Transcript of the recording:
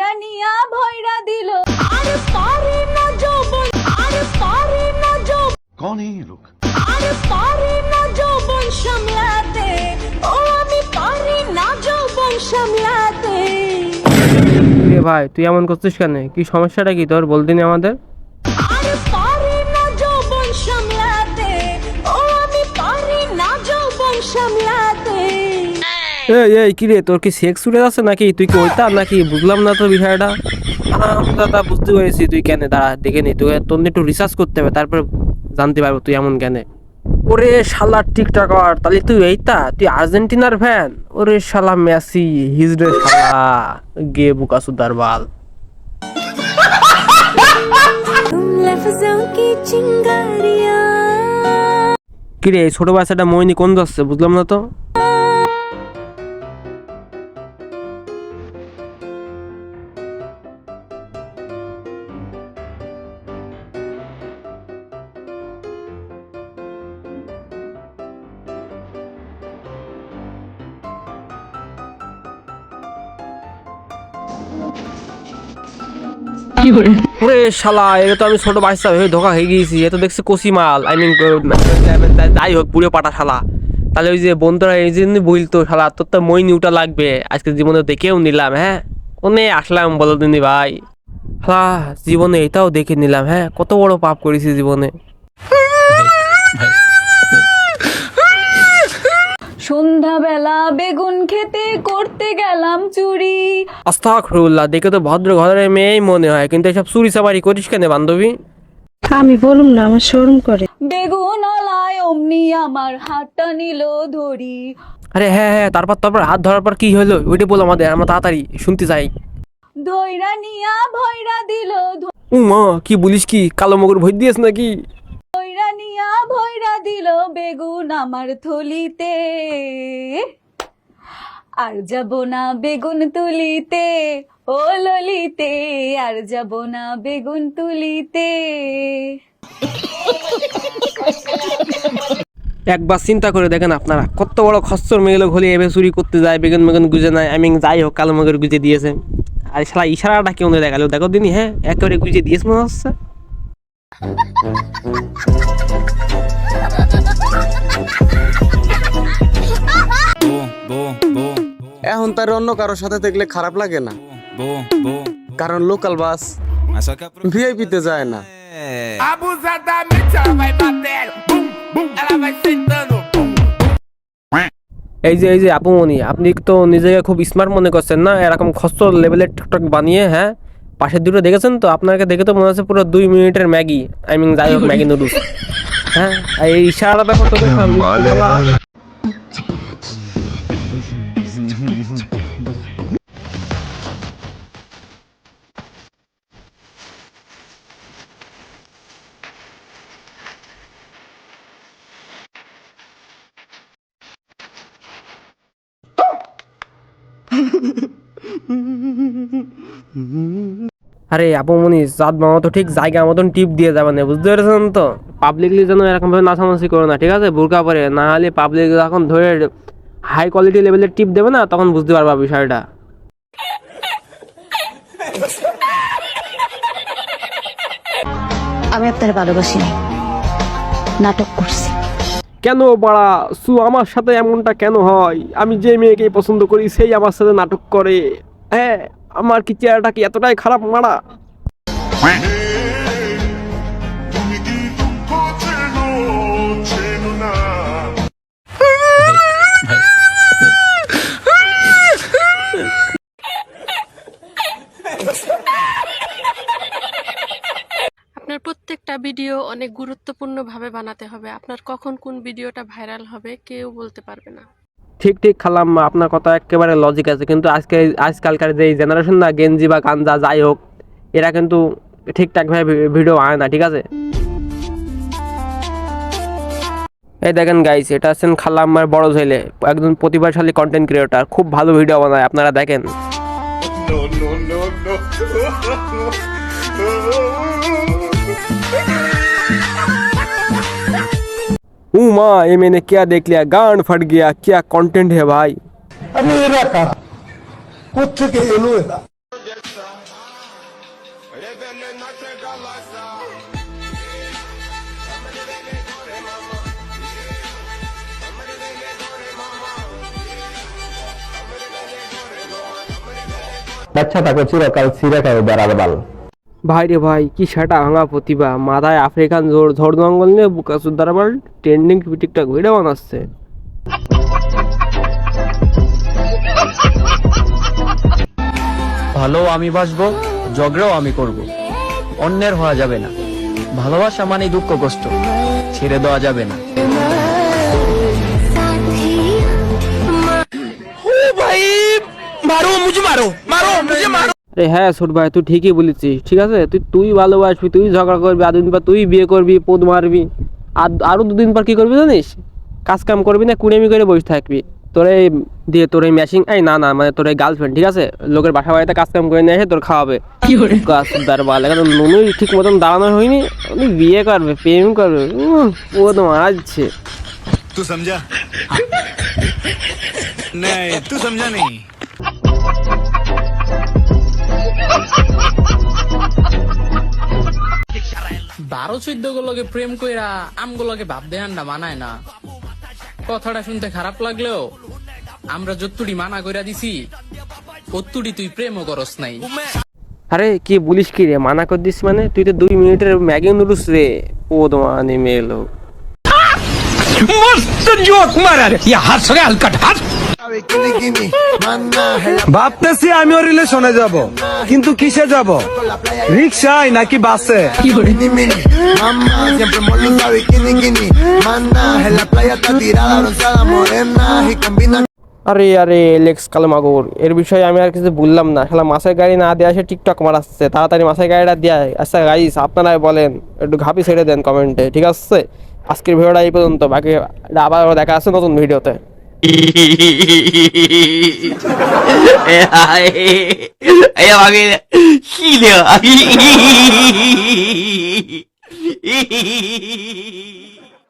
রানিয়া ভয়রা দিল। আর না যৌবন আর না যৌবন। কোন এই লোক? আর না যৌবন সামলাতে ও আমি পারি না যৌবন সামলাতে। রে ভাই তুই এমন করছিস কেন? কি সমস্যাটা কি? তোর বলদিনি আমাদের? এই এই কিরে তোর কি সেক্স উঠে যাচ্ছে নাকি? তুই কি ওইটা নাকি? বুঝলাম না তো বিষয়টা। দাদা বুঝতে পেরেছি তুই কেন? দাঁড়া দেখে নি তুই তোর একটু রিসার্চ করতে হবে তারপর জানতে পারব তুই এমন কেন। ওরে শালা টিকটকার তাহলে তুই এইতা তুই আর্জেন্টিনার ফ্যান ওরে শালা মেসি হিজড়ে শালা গে বুকাসু দারবাল কিরে ছোট বাচ্চাটা মইনি কোন যাচ্ছে বুঝলাম না তো? ওরে শালা এটা তো আমি ছোট বাচ্চা ধোকা হয়ে গিয়েছি দেখছি কষি মাল আই মিন যাই হোক পুরো পাটা শালা। তাহলে ওই যে বন্ধুরা, এই জন্য বলতো শালা, তোর তো মই নিউটা লাগবে, আজকে জীবনে দেখেও নিলাম হ্যাঁ? কোনে আসলাম বলো দিনি ভাই? শালা, জীবনে এটাও দেখে নিলাম হ্যাঁ? কত বড় পাপ করেছি জীবনে। সন্ধ্যাবেলা বেগুন খেতে করতে গেলাম চুরি। আস্তাগফিরুল্লাহ দেখে তো ভদ্র ঘরের মেয়েই মনে হয় কিন্তু এসব চুরি চামারি করিস কেন বান্ধবী? আমি বলুম না আমার শোরুম করে। বেগুন আলায় অমনি আমার হাতটা নিল ধরি। আরে হ্যাঁ হ্যাঁ তারপর তারপর হাত ধরার পর কি হলো? ওইটা বল আমাদের আমরা তাড়াতাড়ি শুনতে চাই ধৈরা নিয়া ভয়রা দিল উ মা কি বলিস কি কালো মগর ভই দিয়েছ নাকি? দিল বেগুন আমার থলিতে। আর যাব না বেগুন তুলিতে, ও ললিতে, আর যাব না বেগুন তুলিতে। একবার চিন্তা করে দেখেন আপনারা, কত বড় খচ্চর মেয়েগুলো ঘলে এভাবে চুরি করতে যায়, বেগুন বেগুন গুজে নেয় আমি যাই হোক কালো মগর গুজে দিয়েছে। আর শালা ইশারাটা কেউ দেখাল? দেখো দিনই হ্যাঁ একেবারে গুজে দিয়েছে মনে হচ্ছে। এখন তার অন্য কারোর সাথে দেখলে খারাপ লাগে না। কারণ লোকাল বাস ভিআইপিতে যায় না। এই যে এই যে আপুমনি আপনি তো নিজেকে খুব স্মার্ট মনে করছেন না? এরকম খচ্চর লেভেলের টিকটক বানিয়ে হ্যাঁ? পাশের দুটো দেখেছেন তো? আপনাকে দেখে তো মনে হচ্ছে পুরো দুই মিনিটের ম্যাগি আই মিন যাই হোক ম্যাগি নুডলস হ্ঁ আর এই ইশারাটা দেখো তো দেখো, শালা। আরে আপুমনি জাত মামা তো ঠিক জায়গা মতন টিপ দিয়ে যাবে না বুঝতে পেরেছেন তো? পাবলিকলি যেন এরকম ভাবে নাচানাচি করো না ঠিক আছে? বোরকা পরে না হলে পাবলিক যখন ধরে হাই কোয়ালিটি লেভেলের টিপ দেবে না তখন বুঝতে পারবা বিষয়টা। আমি আপনার ভালোবাসি নাটক করছি। কেন বাড়া সু আমার সাথে এমনটা কেন হয়? আমি যে মেয়েকে পছন্দ করি সেই আমার সাথে নাটক করে হ্যাঁ? আমার কি চেহারাটা কি এতটাই খারাপ, মারা? আপনার প্রত্যেকটা ভিডিও অনেক গুরুত্বপূর্ণভাবে বানাতে হবে। আপনার কখন কোন ভিডিওটা ভাইরাল হবে কেউ বলতে পারবে না। ঠিক ঠিক খালাম আপনার কথা একেবারে লজিক আছে কিন্তু আজকে আজকালকার যে জেনারেশন না গেঞ্জি বা গাঞ্জা যাই হোক এরা কিন্তু ঠিকঠাকভাবে ভিডিও আনে না ঠিক আছে এই দেখেন গাইস এটা আছেন খালাম্মার বড় ছেলে একজন প্রতিভাশালী কন্টেন্ট ক্রিয়েটর খুব ভালো ভিডিও বানায় আপনারা দেখেন हूँ माँ, ये मैंने क्या देख लिया? गांड फट गया। क्या कंटेंट है भाई? कुछ के अच्छा था। कुछ सीरा का सीरा का बराबर ভাই রে ভাই কি সেটা ভাঙা প্রতিভা। মাথায় আফ্রিকান ঝড় ঝড় জঙ্গল নিয়ে বুকা সুদ্দার আবার ট্রেন্ডিং টিকটক ভিডিও বানাচ্ছে। ভালো আমি বাসবো ঝগড়াও আমি করব। অন্যের হওয়া যাবে না। ভালোবাসা মানে দুঃখ কষ্ট। ছেড়ে দেওয়া যাবে না। আরে হ্যাঁ ছোট ভাই তুই ঠিকই বলেছিস ঠিক আছে? তুই তুই ভালোবাসবি তুই ঝগড়া করবি আর দুদিন পর তুই বিয়ে করবি পোদ মারবি। আর আরও দুদিন পর কী করবি জানিস? কাজ কাম করবি না কুড়েমি করে বসে থাকবি। তোর এই দিয়ে তোর এই ম্যাশিং এই না না মানে তোর এই গার্লফ্রেন্ড ঠিক আছে? লোকের বাসা বাড়িতে কাজ কাম করে নিয়ে এসে তোর খাওয়াবে। কাজদার বালে কারণ ঠিক মতন দাঁড়ানো হয়নি। উনি বিয়ে করবে প্রেম করবে। ও তো মারাচ্ছে। তুই সমঝা তুই সমঝা নেই বারো চোদ্দ গুলোকে প্রেম কইরা আমগুলোকে ভাব দেহান্ডা মানায় না। কথাটা শুনতে খারাপ লাগলেও আমরা যত্তুড়ি মানা কইরা দিছি কত্তুড়ি তুই প্রেমও করস নাই। আরে কি বলিস কি রে? মানা কর দিস মানে? তুই তো দুই মিনিটের ম্যাগি নুডলস রে। ও তো মানে মেয়ে লোক। ভাবতেছি আমিও রিলেশনে যাব, কিন্তু কিসে যাব? রিক্সায় নাকি বাসে? আরে আরে এলেক্স কালমাগর এর বিষয়ে আমি আর কিছু বললাম না। শালা, মাছের গাড়ি না দিয়ে আসে টিকটক মারাচ্ছে। তাড়াতাড়ি মাছের গাড়িটা দিয়ে। আচ্ছা গাইস আপনারাই বলেন, একটু ঘাপি ছেড়ে দেন কমেন্টে, ঠিক আছে? আজকের ভিডিওটা এই পর্যন্ত। বাকি আবার দেখা আছে নতুন ভিডিওতে। 哎呀，哎呀，哎呀，妈逼的，细的，哎。